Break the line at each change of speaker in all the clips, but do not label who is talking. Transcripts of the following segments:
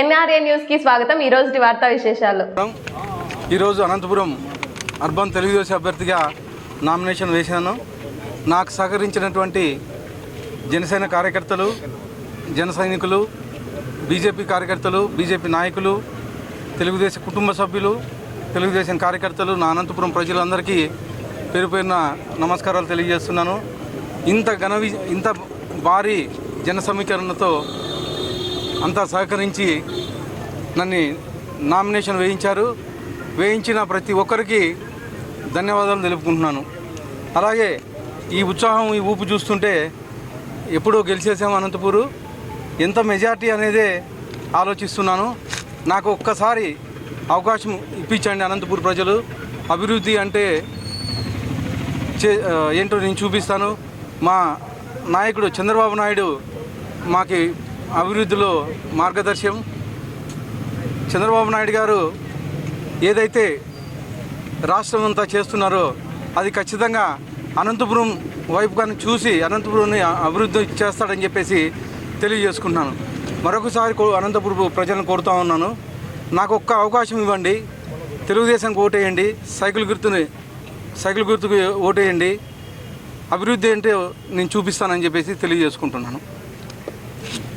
NRA న్యూస్కి స్వాగతం. ఈ రోజు వార్తా విశేషాలు.
ఈరోజు అనంతపురం అర్బన్ తెలుగుదేశం అభ్యర్థిగా నామినేషన్ వేశాను. నాకు సహకరించినటువంటి జనసేన కార్యకర్తలు జన సైనికులు బీజేపీ కార్యకర్తలు బీజేపీ నాయకులు తెలుగుదేశం కుటుంబ సభ్యులు తెలుగుదేశం కార్యకర్తలు నా అనంతపురం ప్రజలందరికీ పేరు పేరున నమస్కారాలు తెలియజేస్తున్నాను. ఇంత ఘన ఇంత భారీ జన సమీకరణతో అంతా సహకరించి నన్ను నామినేషన్ వేయించారు. వేయించిన ప్రతి ఒక్కరికి ధన్యవాదాలు తెలుపుకుంటున్నాను. అలాగే ఈ ఉత్సాహం ఈ ఊపు చూస్తుంటే ఎప్పుడో గెలిచేసాము అనంతపూరు. ఎంత మెజార్టీ అనేదే ఆలోచిస్తున్నాను. నాకు ఒక్కసారి అవకాశం ఇప్పించండి అనంతపూర్ ప్రజలు. అభివృద్ధి అంటే చే ఏంటో నేను చూపిస్తాను. మా నాయకుడు చంద్రబాబు నాయుడు మాకి అభివృద్ధిలో మార్గదర్శనం చంద్రబాబు నాయుడు గారు ఏదైతే రాష్ట్రం అంతా చేస్తున్నారో అది ఖచ్చితంగా అనంతపురం వైపు కానీ చూసి అనంతపురంని అభివృద్ధి చేస్తాడని చెప్పేసి తెలియజేసుకున్నాను మరొకసారి కో- అనంతపురం ప్రజలను కోరుతా ఉన్నాను. నాకు ఒక్క అవకాశం ఇవ్వండి. తెలుగుదేశం ఓటేయండి. సైకిల్ గుర్తుని సైకిల్ గుర్తుకు ఓటేయండి. అభివృద్ధి అంటే నేను చూపిస్తానని చెప్పేసి తెలియజేసుకుంటున్నాను.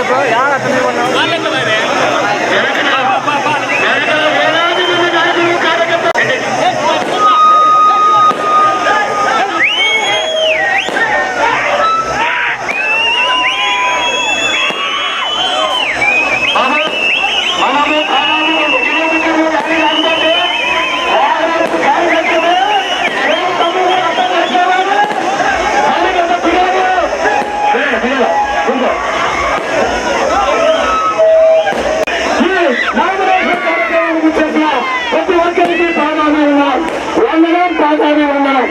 ప్రతి ఒక్కరికి ప్రాధాన్యం ఉన్నాం ప్రాధాన్యం ఉన్నాం